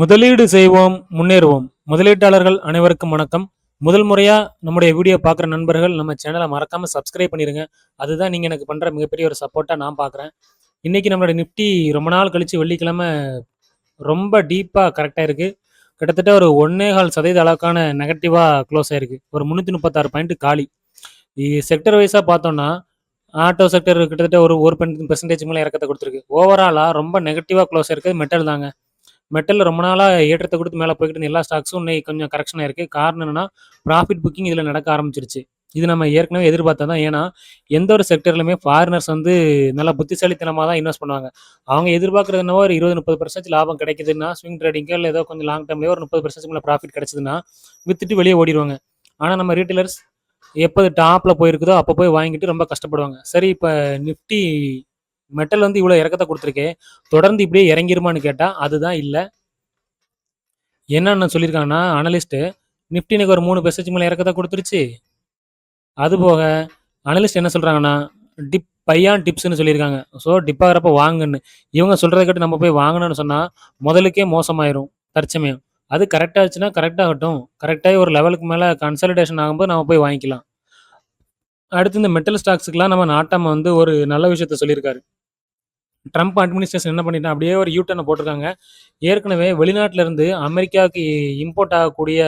முதலீடு செய்வோம் முன்னேறுவோம். முதலீட்டாளர்கள் அனைவருக்கும் வணக்கம். முதல் முறையாக நம்முடைய வீடியோ பார்க்குற நண்பர்கள் நம்ம சேனலை மறக்காம சப்ஸ்கிரைப் பண்ணிடுங்க அதுதான் நீங்கள் எனக்கு பண்ணுற மிகப்பெரிய ஒரு சப்போர்ட்டாக நான் பார்க்குறேன். இன்றைக்கி நம்மளோட நிஃப்டி ரொம்ப நாள் கழித்து வெள்ளிக்கிழமை ரொம்ப டீப்பாக கரெக்டாக இருக்கு கிட்டத்தட்ட ஒரு ஒன்னே கால் சதவீத அளவுக்கான நெகட்டிவாக க்ளோஸ் ஆயிருக்கு. ஒரு முந்நூற்றி முப்பத்தாறு பாயிண்ட் காலி. செக்டர் வைஸாக பார்த்தோன்னா ஆட்டோ செக்டர் கிட்டத்தட்ட ஒரு ஒரு பெர்சன்டேஜ் மேலே இறக்கத்தை கொடுத்துருக்கு. ஓவராலாக ரொம்ப நெகட்டிவாக க்ளோஸ் இருக்குது மெட்டல் தாங்க. மெட்டலில் ரொம்ப நாளாக ஏற்றத்தை கொடுத்து மேலே போய்கிட்டு எல்லா ஸ்டாக்ஸும் இன்னைக்கு கொஞ்சம் கரெக்ஷன் ஆயிருக்கு. காரணம் என்னன்னா ப்ராஃபிட் புக்கிங் இதில் நடக்க ஆரம்பிச்சிருச்சு. இது நம்ம ஏற்கனவே எதிர்பார்த்தா தான். ஏன்னா எந்த ஒரு செக்டர்லையுமே ஃபாரினர்ஸ் வந்து நல்லா புத்திசாலித்தனமாக தான் இன்வெஸ்ட் பண்ணுவாங்க. அவங்க எதிர்பார்க்கறது என்னவோ ஒரு இருபது முப்பது பர்சன்ட் லாபம் கிடைக்குதுன்னா ஸ்விங் ட்ரேடிங்கோ இல்லை ஏதோ கொஞ்சம் லாங் டேர்ம்லேயோ ஒரு முப்பது பர்சன்ட் மேலே ப்ராஃபிட் கிடைச்சதுன்னா வித்துட்டு வெளியே ஓடிடுவாங்க ஆனால் நம்ம ரீட்டைலர்ஸ் எப்போ டாப்பில் போயிருக்குதோ அப்போ போய் வாங்கிட்டு ரொம்ப கஷ்டப்படுவாங்க. சரி இப்போ நிஃப்டி மெட்டல் வந்து இவ்வளோ இறக்கத்தை கொடுத்துருக்கே தொடர்ந்து இப்படியே இறங்கிருமான்னு கேட்டால் அதுதான் இல்லை. என்னென்ன சொல்லியிருக்காங்கன்னா அனலிஸ்ட்டு நிஃப்டி ஒரு மூணு பெர்சன்ட் மேலே இறக்கத்தை கொடுத்துருச்சு. அது போக அனலிஸ்ட் என்ன சொல்கிறாங்கன்னா டிப் பையான் டிப்ஸ்னு சொல்லியிருக்காங்க. ஸோ டிப்பாகிறப்ப வாங்குன்னு. இவங்க சொல்கிறத கேட்டு நம்ம போய் வாங்கணும்னு சொன்னால் முதலுக்கே மோசமாயிரும் தற்சமயம். அது கரெக்டாக ஆச்சுன்னா கரெக்டாகட்டும் கரெக்டாகி ஒரு லெவலுக்கு மேலே கன்சல்டேஷன் ஆகும்போது நம்ம போய் வாங்கிக்கலாம். அடுத்து இந்த மெட்டல் ஸ்டாக்ஸுக்கெலாம் நம்ம நாட்டாம வந்து ஒரு நல்ல விஷயத்த சொல்லியிருக்காரு. ட்ரம்ப் அட்மினிஸ்ட்ரேஷன் என்ன பண்ணிட்டான்? அப்படியே ஒரு யூட்டனை போட்டிருக்காங்க. ஏற்கனவே வெளிநாட்டிலேருந்து அமெரிக்காவுக்கு இம்போர்ட் ஆகக்கூடிய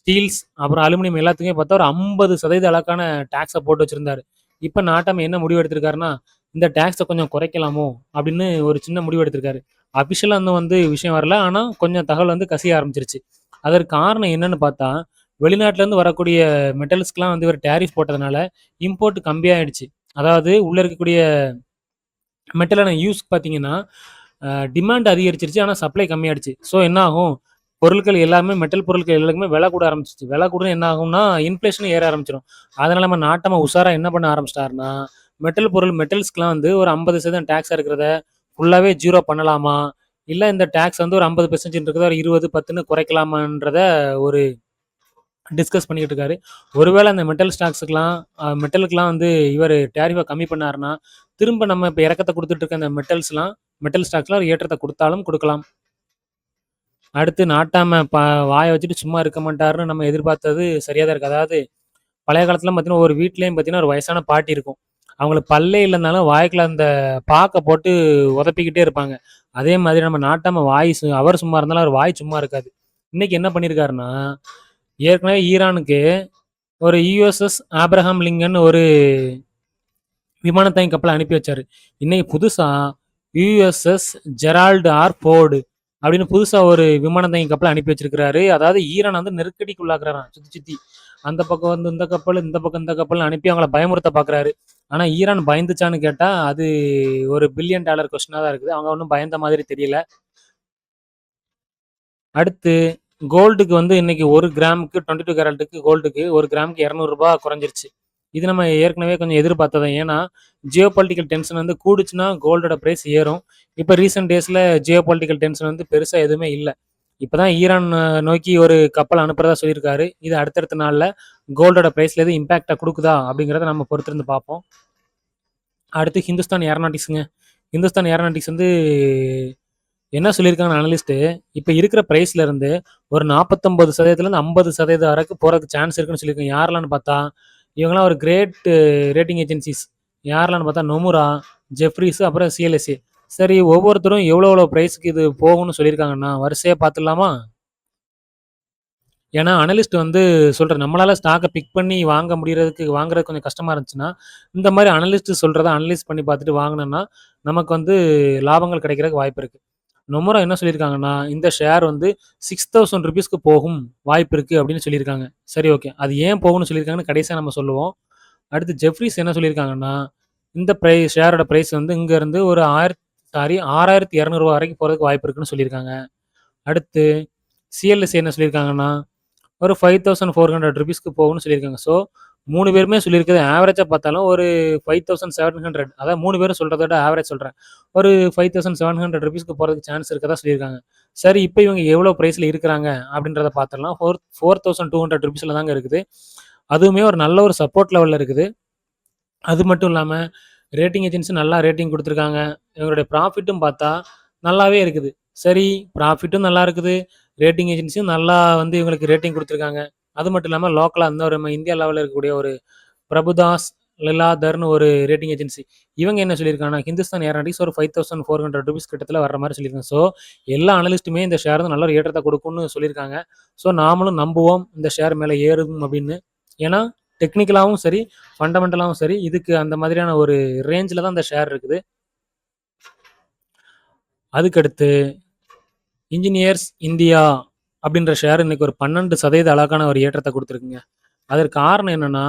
ஸ்டீல்ஸ் அப்புறம் அலுமினியம் எல்லாத்துக்குமே பார்த்தா ஒரு ஐம்பது சதவீத அளவுக்கான டேக்ஸை போட்டு வச்சுருந்தாரு. இப்போ நாட்டம் என்ன முடிவு எடுத்திருக்காருன்னா இந்த டேக்ஸை கொஞ்சம் குறைக்கலாமோ? அப்படின்னு ஒரு சின்ன முடிவு எடுத்திருக்காரு. அஃபிஷியலாக அந்த வந்து விஷயம் வரல. ஆனால் கொஞ்சம் தகவல் வந்து கசிய ஆரம்பிச்சிருச்சு. அதற்கு காரணம் என்னன்னு பார்த்தா வெளிநாட்டிலேருந்து வரக்கூடிய மெட்டல்ஸ்க்குலாம் வந்து ஒரு டேரிஃப் போட்டதுனால இம்போர்ட் கம்மியாயிடுச்சு. அதாவது உள்ளே இருக்கக்கூடிய மெட்டலான யூஸ் பார்த்தீங்கன்னா டிமாண்ட் அதிகரிச்சிருச்சு ஆனால் சப்ளை கம்மியாயிடுச்சு. ஸோ என்ன ஆகும் பொருட்கள் எல்லாமே மெட்டல் பொருட்கள் எல்லாருக்குமே விலை கூட ஆரம்பிச்சிச்சு விலை கூட என்ன ஆகும்னா இன்ஃப்ளேஷனும் ஏற ஆரம்பிச்சிடும் அதனால நம்ம நாட்டமாக உஷாராக என்ன பண்ண ஆரம்பிச்சிட்டாருன்னா மெட்டல் பொருள் மெட்டல்ஸ்க்குலாம் வந்து ஒரு ஐம்பது சதவீதம் டேக்ஸ் இருக்கிறத ஃபுல்லாகவே ஜீரோ பண்ணலாமா? இல்லை இந்த டேக்ஸ் வந்து ஒரு ஐம்பது பெர்சன்டேஜ் இருக்கிறத ஒரு இருபது பத்துன்னு குறைக்கலாமான்றத ஒரு டிஸ்கஸ் பண்ணிக்கிட்டு இருக்காரு ஒருவேளை அந்த மெட்டல் ஸ்டாக்ஸுக்கெலாம் மெட்டலுக்கெலாம் வந்து இவர் டேரிஃபை கம்மி பண்ணாருன்னா திரும்ப நம்ம இப்போ இறக்கத்தை கொடுத்துட்டு இருக்க அந்த மெட்டல்ஸ்லாம் மெட்டல் ஸ்டாக்ஸ்லாம் ஒரு ஏற்றத்தை கொடுத்தாலும் கொடுக்கலாம். அடுத்து நாட்டாம ப வாயை வச்சுட்டு சும்மா இருக்க மாட்டாருன்னு நம்ம எதிர்பார்த்தது சரியாக தான் இருக்குது அதாவது பழைய காலத்துல பார்த்தீங்கன்னா ஒரு வீட்லேயும் பார்த்தீங்கன்னா ஒரு வயசான பாட்டி இருக்கும். அவங்களுக்கு பல்லே இல்லைனாலும் வாய்க்குள்ள அந்த பாக்கை போட்டு உதப்பிக்கிட்டே இருப்பாங்க. அதே மாதிரி நம்ம நாட்டாம வாய் சு- அவர் சும்மா இருந்தாலும் அவர் வாய் சும்மா இருக்காது. இன்னைக்கு என்ன பண்ணியிருக்காருன்னா ஏற்கனவே ஈரானுக்கு ஒரு யூஎஸ்எஸ் ஆப்ரஹாம் லிங்கன் ஒரு விமானத்தாங்கி கப்பலை அனுப்பி வச்சார். இன்னைக்கு புதுசாக யூஎஸ்எஸ் ஜெரால்டு ஆர் ஃபோர்டு அப்படின்னு புதுசாக ஒரு விமானத்தை கப்பலை அனுப்பி வச்சிருக்கிறாரு. அதாவது ஈரான் வந்து நெருக்கடிக்கு உள்ளாக்குறாராம் சுற்றி சுத்தி. அந்த பக்கம் வந்து இந்த கப்பல் இந்த பக்கம் இந்த கப்பல் அனுப்பி அவங்கள பயமுறுத்த பார்க்குறாரு ஆனால் ஈரான் பயந்துச்சான்னு கேட்டால் அது ஒரு பில்லியன் டாலர் கொஸ்டினாக தான் இருக்குது. அவங்க ஒன்றும் பயந்த மாதிரி தெரியல. அடுத்து கோல்டுக்கு வந்து இன்னைக்கு ஒரு கிராமுக்கு டுவெண்ட்டி டூ கேரட்டுக்கு கோல்டுக்கு ஒரு கிராமுக்கு இரநூறுபா குறைஞ்சிருச்சு. இது நம்ம ஏற்கனவே கொஞ்சம் எதிர்பார்த்ததான் ஏன்னா ஜியோ பொலிட்டிக்கல் டென்ஷன் வந்து கூடுச்சுன்னா கோல்டோட ப்ரைஸ் ஏறும். இப்போ ரீசெண்ட் டேஸில் ஜியோ பொலிட்டிக்கல் டென்ஷன் வந்து பெருசாக எதுவுமே இல்லை. இப்போ தான் ஈரான் நோக்கி ஒரு கப்பல் அனுப்புறதா சொல்லியிருக்காரு. இது அடுத்தடுத்த நாளில் கோல்டோட ப்ரைஸில் எதுவும் இம்பேக்டாக கொடுக்குதா அப்படிங்கிறத நம்ம பொறுத்திருந்து பார்ப்போம். அடுத்து ஹிந்துஸ்தான் ஏரோநாட்டிக்ஸுங்க ஹிந்துஸ்தான் ஏரோநாட்டிக்ஸ் வந்து என்ன சொல்லியிருக்காங்க அனலிஸ்ட்டு இப்போ இருக்கிற ப்ரைஸ்ல இருந்து ஒரு நாற்பத்தொம்பது சதவீதத்துலேருந்து ஐம்பது சதவீதம் வரைக்கும் போகிறதுக்கு சான்ஸ் இருக்குன்னு சொல்லியிருக்காங்க. யாரெல்லாம்னு பார்த்தா? இவங்கெல்லாம் ஒரு கிரேட் ரேட்டிங் ஏஜென்சிஸ் யாரெல்லாம்னு பார்த்தா? நொமுரா ஜெஃப்ரிஸ் அப்புறம் சிஎல்எஸ்சி சரி ஒவ்வொருத்தரும் எவ்வளோ எவ்வளோ ப்ரைஸுக்கு இது போகும்னு சொல்லியிருக்காங்கன்னா வரிசையாக பார்த்துடலாமா? ஏன்னா அனலிஸ்ட் வந்து சொல்கிறேன் நம்மளால் ஸ்டாக்கை பிக் பண்ணி வாங்க முடிகிறதுக்கு வாங்குறது கொஞ்சம் கஷ்டமாக இருந்துச்சுன்னா இந்த மாதிரி அனலிஸ்ட் சொல்கிறத அனலிஸ்ட் பண்ணி பார்த்துட்டு வாங்கினோன்னா நமக்கு வந்து லாபங்கள் கிடைக்கிறதுக்கு வாய்ப்பு இருக்குது நொமரா என்ன சொல்லியிருக்காங்கன்னா இந்த ஷேர் வந்து சிக்ஸ் தௌசண்ட் ருபீஸ்க்கு போகும் வாய்ப்பு இருக்குது அப்படின்னு சொல்லியிருக்காங்க. சரி ஓகே அது ஏன் போகும்னு சொல்லியிருக்காங்கன்னு கடைசியாக நம்ம சொல்லுவோம். அடுத்து ஜெஃப்ரிஸ் என்ன சொல்லியிருக்காங்கன்னா இந்த ப்ரைஸ் ஷேரோட ப்ரைஸ் வந்து இங்கேருந்து ஒரு ஆயிரத்தி சாரி ஆறாயிரத்தி இரநூறுவா வரைக்கும் போகிறதுக்கு வாய்ப்பு இருக்குன்னு சொல்லியிருக்காங்க. அடுத்து சிஎல்எஸ் என்ன சொல்லியிருக்காங்கன்னா ஒரு ஃபைவ் தௌசண்ட் ஃபோர் ஹண்ட்ரட் ருபீஸ்க்கு போகும்னு சொல்லியிருக்காங்க. ஸோ மூணு பேருமே சொல்லியிருக்கிறது ஆவரேஜாக பார்த்தாலும் ஒரு ஃபைவ் தௌசண்ட் செவன் ஹண்ட்ரட் அதாவது மூணு பேரும் சொல்கிறத விட ஆவரேஜ் சொல்கிறேன் ஒரு ஃபைவ் தௌசண்ட் செவன் ஹண்ட்ரட் ருபீஸ்க்கு போகிறதுக்கு சான்ஸ் இருக்கதா சொல்லியிருக்காங்க. சரி இப்போ இவங்க எவ்வளோ ப்ரைஸில் இருக்கிறாங்க அப்படின்றத பார்த்துடலாம். Four four thousand two hundred ருபீஸில் தாங்க இருக்குது. அதுவுமே ஒரு நல்ல ஒரு சப்போர்ட் லெவலில் இருக்குது. அது மட்டும் இல்லாமல் ரேட்டிங் ஏஜென்சி நல்லா ரேட்டிங் கொடுத்துருக்காங்க. இவங்களுடைய ப்ராஃபிட்டும் பார்த்தா நல்லாவே இருக்குது. சரி ப்ராஃபிட்டும் நல்லா இருக்குது. ரேட்டிங் ஏஜென்சியும் நல்லா வந்து இவங்களுக்கு ரேட்டிங் கொடுத்துருக்காங்க. அது மட்டும் இல்லாமல் லோக்கலாக இன்னொரு நம்ம இந்தியா லெவலில் இருக்கக்கூடிய ஒரு பிரபுதாஸ் லிலாதர்ன்னு ஒரு ரேட்டிங் ஏஜென்சி. இவங்க என்ன சொல்லியிருக்காங்கன்னா, ஹிந்துஸ்தான் ஏரோநாட்டிக்ஸ் ஒரு five thousand four hundred rupees கிட்டத்தில் வர மாதிரி சொல்லியிருக்காங்க. ஸோ எல்லா அனலிஸ்ட்டுமே இந்த ஷேர் வந்து நல்ல ஒரு ஏற்றத்தை கொடுக்கும்னு சொல்லியிருக்காங்க. ஸோ நாமளும் நம்புவோம் இந்த ஷேர் மேலே ஏறும் அப்படின்னு. ஏன்னா டெக்னிக்கலாகவும் சரி, ஃபண்டமெண்டலாகவும் சரி, இதுக்கு அந்த மாதிரியான ஒரு ரேஞ்சில் தான் இந்த ஷேர் இருக்குது. அதுக்கடுத்து இன்ஜினியர்ஸ் இந்தியா அப்படின்ற ஷேர் இன்னைக்கு ஒரு 12% அழகான ஒரு ஏற்றத்தை கொடுத்துருக்குங்க அதற்கு காரணம் என்னென்னா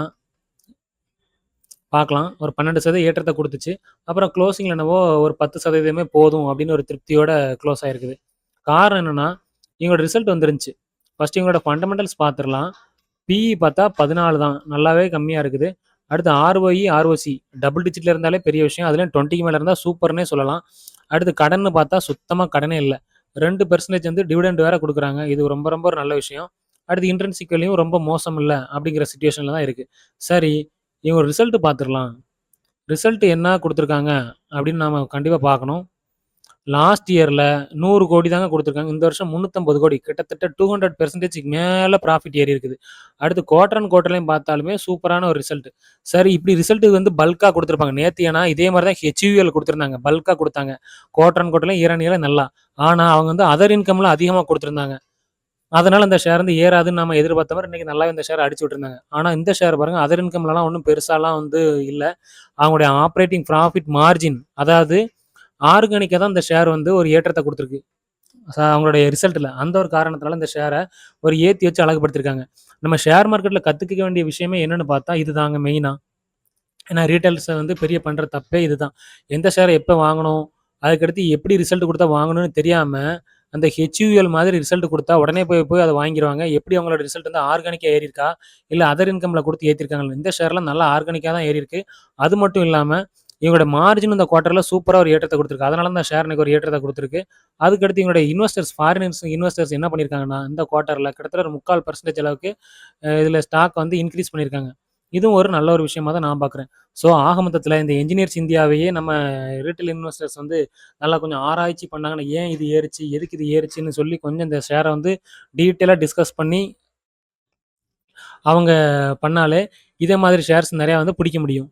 பார்க்கலாம். ஒரு பன்னெண்டு சதவீத ஏற்றத்தை கொடுத்துச்சு அப்புறம் க்ளோசிங்கில் என்னவோ ஒரு 10% போதும் அப்படின்னு ஒரு திருப்தியோட க்ளோஸ் ஆகிருக்குது காரணம் என்னென்னா இவங்களோட ரிசல்ட் வந்துருந்துச்சு. ஃபஸ்ட்டு இவங்களோட ஃபண்டமெண்டல்ஸ் பார்த்துடலாம் பிஇ பார்த்தா 14 தான். நல்லாவே கம்மியாக இருக்குது. அடுத்து ஆர்ஓஇ, ஆர்ஓசி டபுள் டிஜிட்டில் இருந்தாலே பெரிய விஷயம். அதுலேயும் டுவெண்ட்டிக்கு மேலே இருந்தால் சூப்பர்னே சொல்லலாம். அடுத்து கடன்னு பார்த்தா சுத்தமாக கடனே இல்லை ரெண்டு பெர்சன்டேஜ் வந்து டிவிடெண்ட் வேற கொடுக்குறாங்க இது ரொம்ப ரொம்ப ஒரு நல்ல விஷயம். அடுத்து இன்டர்ன்ஷிப்லையும் ரொம்ப மோசம் இல்லை அப்படிங்கிற சுச்சுவேஷனில் தான் இருக்குது சரி, இவங்க ரிசல்ட் பார்த்துடலாம் ரிசல்ட் என்ன கொடுத்துருக்காங்க அப்படின்னு நாம் கண்டிப்பாக பார்க்கணும். லாஸ்ட் இயரில் நூறு கோடி தாங்க கொடுத்துருக்காங்க இந்த வருஷம் 350 கோடி கிட்டத்தட்ட டூ ஹண்ட்ரட் பெர்சன்டேஜ்க்கு மேலே ப்ராஃபிட் ஏறி இருக்குது. அடுத்து குவார்டர் அண்ட் குவார்டர்லையும் பார்த்தாலுமே சூப்பரான ஒரு ரிசல்ட். சரி இப்படி ரிசல்ட் வந்து பல்காக கொடுத்துருப்பாங்க நேற்று ஏன்னா இதே மாதிரி தான் ஹெச்யூஎல் கொடுத்துருந்தாங்க பல்காக கொடுத்தாங்க குவார்டர் அண்ட் குவார்டர்லயும் இயர் நல்லா. ஆனால் அவங்க வந்து அதர் இன்கம்லாம் அதிகமாக கொடுத்துருந்தாங்க அதனால் இந்த ஷேர் வந்து ஏறாதுன்னு நம்ம எதிர்பார்த்த மாதிரி இன்னைக்கு நல்லாவே இந்த ஷேர் அடிச்சு விட்டுருந்தாங்க. ஆனால் இந்த ஷேர் பாருங்கள் அதர் இன்கம்லலாம் ஒன்றும் பெருசாலாம் வந்து இல்லை அவங்களுடைய ஆப்ரேட்டிங் ப்ராஃபிட் மார்ஜின் அதாவது ஆர்கானிக்காக தான் இந்த ஷேர் வந்து ஒரு ஏற்றத்தை கொடுத்துருக்கு அவங்களுடைய ரிசல்ட்டில் அந்த ஒரு காரணத்தினால இந்த ஷேரை ஒரு ஏற்றி வச்சு அழகுப்படுத்திருக்காங்க நம்ம ஷேர் மார்க்கெட்டில் கற்றுக்க வேண்டிய விஷயமே என்னென்னு பார்த்தா இதுதாங்க மெயினாக ஏன்னா ரீட்டைல்ஸை வந்து பெரிய பண்ணுற தப்பே இதுதான். எந்த ஷேரை எப்போ வாங்கணும்? அதுக்கடுத்து எப்படி ரிசல்ட் கொடுத்தா வாங்கணும்னு தெரியாமல் அந்த ஹெச்யூஎல் மாதிரி ரிசல்ட் கொடுத்தா உடனே போய் போய் அதை வாங்கிருவாங்க. எப்படி அவங்களோட ரிசல்ட் வந்து ஆர்கானிக்காக ஏறியிருக்கா? இல்லை அதர் இன்கமில் கொடுத்து ஏற்றிருக்காங்க இந்த ஷேர்லாம் நல்லா ஆர்கானிக்காக தான் ஏறியிருக்கு. அது மட்டும் இல்லாமல் இவங்களோட மார்ஜின் இந்த குவார்ட்டரில் சூப்பராக ஒரு ஏற்றத்தை கொடுத்துருக்கு அதனால தான் ஷேர் இன்னைக்கு ஒரு ஏற்றத்தை கொடுத்துருக்கு அதுக்கடுத்து இவங்களோட இன்வெஸ்டர்ஸ் ஃபாரினர்ஸ் இன்வெஸ்டர்ஸ் என்ன பண்ணியிருக்காங்கன்னா, இந்த குவார்ட்டரில் கிட்டத்தட்ட ஒரு 3/4% அளவுக்கு இதில் ஸ்டாக் வந்து இன்க்ரீஸ் பண்ணியிருக்காங்க. இதுவும் ஒரு நல்ல ஒரு விஷயமா தான் நான் பார்க்குறேன். ஸோ ஆகமத்தத்தில் இந்த என்ஜினியர்ஸ் இந்தியாவையே நம்ம ரீட்டைல் இன்வெஸ்டர்ஸ் வந்து நல்லா கொஞ்சம் ஆராய்ச்சி பண்ணாங்கன்னா, ஏன் இது ஏறிச்சு எதுக்கு இது ஏறுச்சுன்னு சொல்லி கொஞ்சம் இந்த ஷேரை வந்து டீட்டெயிலாக டிஸ்கஸ் பண்ணி அவங்க பண்ணாலே, இதே மாதிரி ஷேர்ஸ் நிறையா வந்து பிடிக்க முடியும்.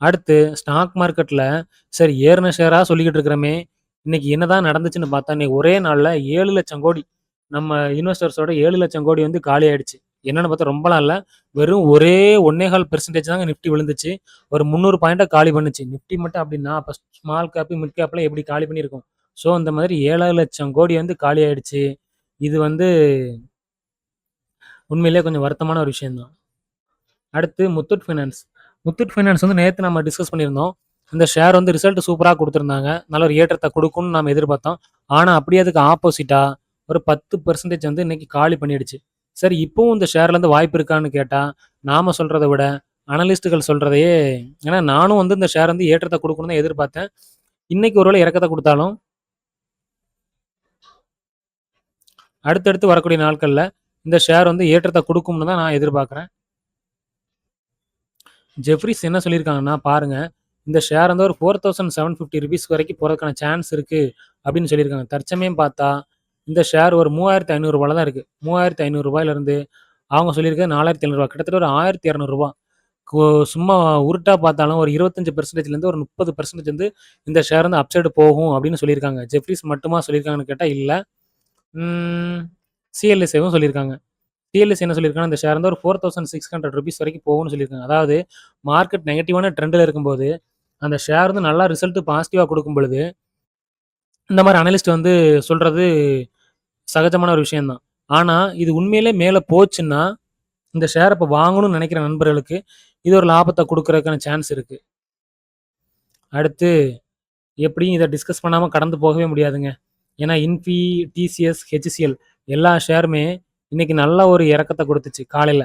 அடுத்து ஸ்டாக் மார்க்கெட்டில் சரி ஏறுன ஷேராக சொல்லிக்கிட்டு இருக்கிறோமே, இன்னைக்கு என்னதான் நடந்துச்சுன்னு பார்த்தா, இன்னைக்கு ஒரே நாள்ல 7,00,000 கோடி நம்ம இன்வெஸ்டர்ஸோட 7,00,000 கோடி வந்து காலி ஆயிடுச்சு. என்னன்னு பார்த்தா ரொம்பலாம் இல்லை வெறும் ஒரே 1.25% தாங்க நிஃப்டி விழுந்துச்சு. ஒரு 300 பாயிண்ட்ட காலி பண்ணுச்சு. நிஃப்டி மட்டும் அப்படின்னா, அப்போ ஸ்மால் கேப்பு மிட் கேப்பில் எப்படி காலி பண்ணியிருக்கோம் ஸோ இந்த மாதிரி 7,00,000 கோடி வந்து காலி ஆயிடுச்சு. இது வந்து உண்மையிலேயே கொஞ்சம் வருத்தமான ஒரு விஷயம்தான் அடுத்து முத்தூட் ஃபைனான்ஸ். முத்தூட் ஃபைனான்ஸ் வந்து நேற்று நம்ம டிஸ்கஸ் பண்ணியிருந்தோம். இந்த ஷேர் வந்து ரிசல்ட் சூப்பராக கொடுத்துருந்தாங்க நல்ல ஒரு ஏற்றத்தை கொடுக்கும்னு நாம எதிர்பார்த்தோம். ஆனால் அப்படியே அதுக்கு ஆப்போசிட்டாக ஒரு 10% வந்து இன்னைக்கு காலி பண்ணிடுச்சு. சரி இப்போவும் இந்த ஷேர்லேருந்து வாய்ப்பு இருக்கான்னு கேட்டால் நாம் சொல்கிறத விட அனலிஸ்ட்டுகள் சொல்கிறதையே ஏன்னா நானும் வந்து இந்த ஷேர் வந்து ஏற்றத்தை கொடுக்கணும்னு தான் எதிர்பார்த்தேன். இன்னைக்கு ஒருவேளை இறக்கத்தை கொடுத்தாலும் அடுத்தடுத்து வரக்கூடிய நாட்களில் இந்த ஷேர் வந்து ஏற்றத்தை கொடுக்கும்னு தான் நான் எதிர்பார்க்குறேன். ஜெஃப்ரீஸ் என்ன சொல்லியிருக்காங்கன்னா, பாருங்கள் இந்த ஷேர் வந்து ஒரு ₹4,750 வரைக்கும் போகிறதுக்கான சான்ஸ் இருக்குது அப்படின்னு சொல்லியிருக்காங்க. தற்சமயம் பார்த்தா இந்த ஷேர் ஒரு மூவாயிரத்து ஐநூறுரூவால தான் இருக்குது மூவாயிரத்து 3,500லேருந்து அவங்க சொல்லியிருக்கிறது நாலாயிரத்தி ஐநூறுரூவா கிட்டத்தட்ட ஒரு ஆயிரத்தி இரநூறுவா கோ சும்மா உருட்டாக பார்த்தாலும் ஒரு இருபத்தஞ்சு பர்சன்டேஜ்லேருந்து ஒரு 30% வந்து இந்த ஷேர் வந்து அப்சைடு போகும் அப்படின்னு சொல்லியிருக்காங்க. ஜெஃப்ரீஸ் மட்டுமா சொல்லியிருக்காங்கன்னு கேட்டால் இல்லை சிஎல்எஸ்ஏவும் சொல்லியிருக்காங்க. டிஎல்எஸ் என்ன சொல்லியிருக்காங்கன்னா, இந்த ஷேர் வந்து ஒரு ₹4,600 வரைக்கும் போகும்னு சொல்லியிருக்காங்க. அதாவது மார்க்கெட் நெகட்டிவான ட்ரெண்டில் இருக்கும்போது, அந்த ஷேர் வந்து நல்லா ரிசல்ட் பாசிட்டிவாக கொடுக்கும் பொழுது, இந்த மாதிரி அனலிஸ்ட் வந்து சொல்கிறது சகஜமான ஒரு விஷயந்தான் ஆனால் இது உண்மையிலே மேலே போச்சுன்னா, இந்த ஷேர் இப்போ வாங்கணும்னு நினைக்கிற நண்பர்களுக்கு இது ஒரு லாபத்தை கொடுக்குறதுக்கான சான்ஸ் இருக்குது அடுத்து எப்படியும் இதை டிஸ்கஸ் பண்ணாமல் கடந்து போகவே முடியாதுங்க. ஏன்னா இன்ஃபி, டிசிஎஸ், ஹெச்சிஎல் எல்லா ஷேருமே இன்னைக்கு நல்ல ஒரு இறக்கத்தை கொடுத்துச்சு காலையில.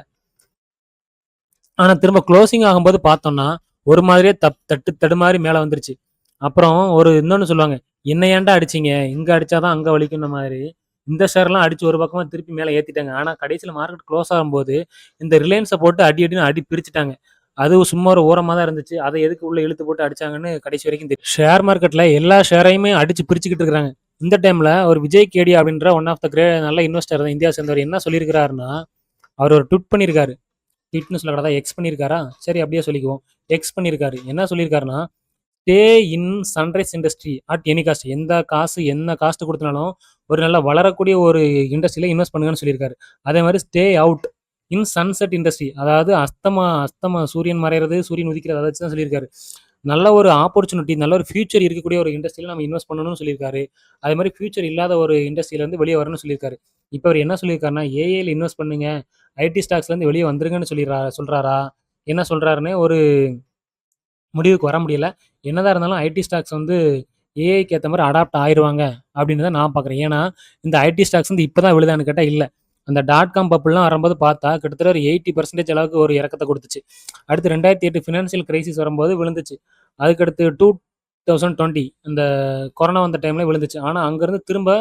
ஆனா திரும்ப க்ளோசிங் ஆகும்போது பார்த்தோம்னா, ஒரு மாதிரியே தப் தட்டு தடுமாறி மேல வந்துருச்சு. அப்புறம் ஒரு இன்னொன்னு சொல்லுவாங்க, "என்ன ஏன்டா அடிச்சீங்க? இங்க அடிச்சா தான் அங்க வலிக்கும்ன" மாதிரி இந்த ஷேர்லாம் அடிச்சு ஒரு பக்கமா திருப்பி மேலே ஏத்திட்டாங்க. ஆனா கடைசியில் மார்க்கெட் க்ளோஸ் ஆகும்போது, இந்த ரிலையன்ஸை போட்டு அடி அடின்னு அடி பிரிச்சுட்டாங்க. அதுவும் சும்மா ஒரு ஓரமாக தான் இருந்துச்சு. அதை எதுக்கு உள்ள இழுத்து போட்டு அடிச்சாங்கன்னு கடைசி வரைக்கும் தெரியும் ஷேர் மார்க்கெட்ல எல்லா ஷேரையுமே அடிச்சு பிரிச்சுக்கிட்டு இருக்காங்க. இந்த டைமில் ஒரு விஜய் கேடி அப்படின்ற ஒன் ஆஃப் த கிரே நல்ல இன்வெஸ்டர் தான் இந்தியா சேர்ந்தவர். என்ன சொல்லியிருக்கிறாருன்னா அவர் ஒரு ட்விட் பண்ணியிருக்காரு. ட்விட்னு சொல்லக்கூடாதா? எக்ஸ் பண்ணியிருக்காரா? சரி அப்படியே சொல்லிக்குவோம். எக்ஸ் பண்ணியிருக்காரு. என்ன சொல்லியிருக்காருன்னா stay in sunrise industry at any cost எந்த காசு என்ன காஸ்ட் கொடுத்தனாலும் ஒரு நல்ல வளரக்கூடிய ஒரு இண்டஸ்ட்ரியில் இன்வெஸ்ட் பண்ணுங்கன்னு சொல்லியிருக்காரு. அதே மாதிரி stay out in sunset industry அதாவது அஸ்தமா அஸ்தமா சூரியன் மறையிறது சூரியன் உதிக்கிறது அதை வச்சு தான் சொல்லியிருக்காரு. நல்ல ஒரு ஆப்பர்ச்சுனிட்டி நல்ல ஒரு ஃபியூச்சர் இருக்கக்கூடிய ஒரு இண்டஸ்ட்ரியில் நம்ம இன்வெஸ்ட் பண்ணணும்னு சொல்லியிருக்காரு. அதே மாதிரி ஃபியூச்சர் இல்லாத ஒரு இண்டஸ்ட்ரியிலேருந்து வெளியே வரணும்னு சொல்லியிருக்காரு. இப்போ அவர் என்ன சொல்லியிருக்காருன்னா ஏஏல இன்வெஸ்ட் பண்ணுங்க ஐடி ஸ்டாக்ஸ்லேருந்து வெளியே வந்துருங்கன்னு சொல்லிடுறா சொல்கிறாரா என்ன சொல்கிறாருன்னு ஒரு முடிவுக்கு வர முடியல. என்னதான் இருந்தாலும் ஐடி ஸ்டாக்ஸ் வந்து ஏஐக்கு ஏற்ற மாதிரி அடாப்ட் ஆயிடுவாங்க அப்படின்னு தான் நான் பார்க்குறேன் ஏன்னா இந்த ஐடி ஸ்டாக்ஸ் வந்து இப்போ தான் விழுதான்னு கேட்டால் இல்லை. அந்த டாட் காம் பப்புலாம் வரும்போது பார்த்தா கிட்டத்தட்ட ஒரு எயிட்டி பர்சன்டேஜ் அளவுக்கு ஒரு இறக்கத்தை கொடுத்துச்சு. அடுத்து ரெண்டாயிரத்தி எட்டு ஃபினான்ஷியல் கிரைசிஸ் வரும்போது விழுந்துச்சு. அதுக்கடுத்து டூ தௌசண்ட் டுவெண்ட்டி இந்த கொரோனா வந்த டைமில் விழுந்துச்சு. ஆனால் அங்கேருந்து திரும்ப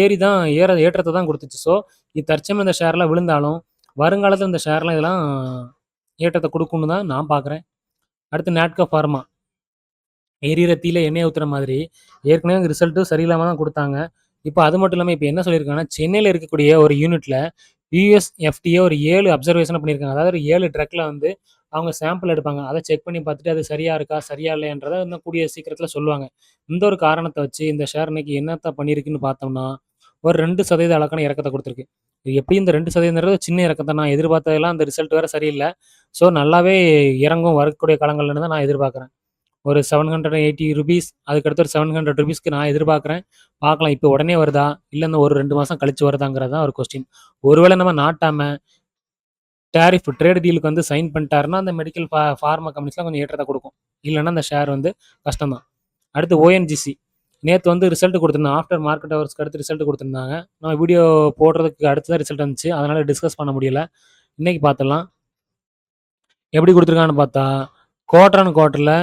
ஏறி தான் ஏற ஏற்றத்தை தான் கொடுத்துச்சு. ஸோ இது தற்சமயம் இந்த ஷேர்லாம் விழுந்தாலும் வருங்காலத்தில் இந்த ஷேர்லாம் இதெல்லாம் ஏற்றத்தை கொடுக்கும்னு தான் நான் பார்க்குறேன். அடுத்து நாட்கா ஃபார்மா எரியிற தீல எண்ணெய் ஊற்றுற மாதிரி ஏற்கனவே ரிசல்ட்டும் சரியில்லாமல் தான் கொடுத்தாங்க. இப்போ அது மட்டும் இல்லாமல் இப்போ என்ன சொல்லியிருக்காங்கன்னா சென்னையில் இருக்கக்கூடிய ஒரு யூனிட்டில் யூஎஸ்எஃப்டிஏ ஒரு ஏழு அப்சர்வேஷன் பண்ணியிருக்காங்க. அதாவது ஒரு ஏழு ட்ரக்கில் வந்து அவங்க சாம்பிள் எடுப்பாங்க. அதை செக் பண்ணி பார்த்துட்டு அது சரியா இருக்கா சரியா இல்லையன்றதை இன்னும் கூடிய சீக்கிரத்தில் சொல்லுவாங்க. இந்த ஒரு காரணத்தை வச்சு இந்த ஷேர் இன்னைக்கு என்னத்த பண்ணியிருக்குன்னு பார்த்தோம்னா ஒரு ரெண்டு சதவீத அளக்கான இறக்கத்தை கொடுத்துருக்கு. இது எப்படி இந்த ரெண்டு சதவீதம்ன்றது சின்ன இறக்கத்தை நான் எதிர்பார்த்ததெல்லாம் அந்த ரிசல்ட் வேறு சரியில்லை. ஸோ நல்லாவே இறங்கும் வரக்கூடிய காலங்கள்னு தான் நான் எதிர்பார்க்குறேன். ஒரு செவன் ஹண்ட்ரட் எயிட்டி ருபீஸ் அதுக்கடுத்து ஒரு செவன் ஹண்ட்ரட் ருபீஸ்க்கு நான் எதிர்பார்க்குறேன். பார்க்கலாம் இப்போ உடனே வருதா? இல்லை இந்த ஒரு ரெண்டு மாதம் கழிச்சு வருதாங்கிறது தான் ஒரு கொஸ்டின் ஒருவேளை நம்ம நாட்டாமல் டேரிஃப் ட்ரேட் டீலுக்கு வந்து சைன் பண்ணிட்டாருன்னா அந்த மெடிக்கல் ஃபா ஃபார்மா கம்பெனிஸ்லாம் கொஞ்சம் ஏற்றத்தை கொடுக்கும். இல்லைன்னா அந்த ஷேர் வந்து கஷ்டம் தான். அடுத்து ஓஎன்ஜிசி நேற்று வந்து ரிசல்ட் கொடுத்துருந்தோம் ஆஃப்டர் மார்க்கெட் ஹவர்ஸ்க்கு அடுத்து ரிசல்ட் கொடுத்துருந்தாங்க. நம்ம வீடியோ போடுறதுக்கு அடுத்து தான் ரிசல்ட் வந்துச்சு. அதனால் டிஸ்கஸ் பண்ண முடியல. இன்றைக்கி பார்த்துடலாம். எப்படி கொடுத்துருக்கான்னு பார்த்தா குவார்டர் அண்ட் குவார்ட்டரில்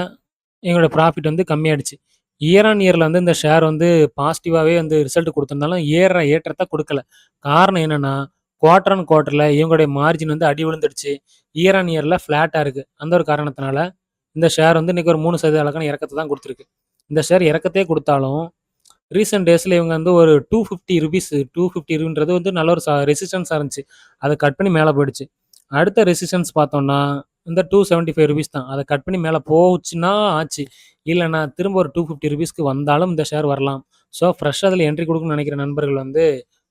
எங்களோட ப்ராஃபிட் வந்து கம்மியாயிடுச்சு. இயர் ஆன் இயரில் வந்து இந்த ஷேர் வந்து பாசிட்டிவாகவே வந்து ரிசல்ட் கொடுத்துருந்தாலும் ஏற ஏற்றத்தை கொடுக்கல. காரணம் என்னென்னா குவார்டர் அண்ட் குவார்ட்டரில் இவங்களுடைய மார்ஜின் வந்து அடி விழுந்துடுச்சு. இயர் ஆன் இயரில் ஃப்ளாட்டாக இருக்குது அந்த ஒரு காரணத்தினால இந்த ஷேர் வந்து இன்றைக்கி ஒரு மூணு சதவீத அளக்கான இறக்கத்தை தான் கொடுத்துருக்கு. இந்த ஷேர் இறக்கத்தே கொடுத்தாலும் ரீசெண்ட் டேஸில் இவங்க வந்து ஒரு two fifty rupees two fifty ருபின்றது வந்து நல்ல ஒரு ரெசிஸ்டன்ஸாக இருந்துச்சு. அதை கட் பண்ணி மேலே போயிடுச்சு. அடுத்த ரெசிஸ்டன்ஸ் பார்த்தோம்னா இந்த டூ செவன்ட்டி ஃபைவ் ருபீஸ் தான். அதை கட் பண்ணி மேலே போச்சுன்னா ஆச்சு. இல்லைண்ணா திரும்ப ஒரு டூ ஃபிஃப்டி ருபீஸ்க்கு வந்தாலும் இந்த ஷேர் வரலாம். ஸோ ஃப்ரெஷ்ஷாக அதில் என்ட்ரி கொடுக்கணும்னு நினைக்கிற நண்பர்கள் வந்து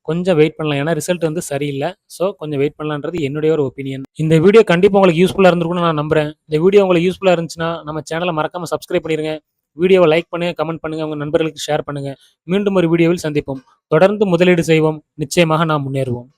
கொஞ்சம் வெயிட் பண்ணலாம். ஏன்னா ரிசல்ட் வந்து சரியில்லை. ஸோ கொஞ்சம் வெயிட் பண்ணலான்றது என்னுடைய ஒரு ஒப்பீனியன் இந்த வீடியோ கண்டிப்பாக உங்களுக்கு யூஸ்ஃபுல்லாக இருந்திருக்கும்னு நான் நம்புறேன். இந்த வீடியோ உங்களுக்கு யூஸ்ஃபுல்லாக இருந்துச்சுன்னா நம்ம சேனலை மறக்காமல் சப்ஸ்கிரைப் பண்ணிடுங்க வீடியோவை லைக் பண்ணுங்க கமெண்ட் பண்ணுங்க உங்கள் நண்பர்களுக்கு ஷேர் பண்ணுங்க. மீண்டும் ஒரு வீடியோவில் சந்திப்போம். தொடர்ந்து முதலீடு செய்வோம். நிச்சயமாக நாம் முன்னேறுவோம்.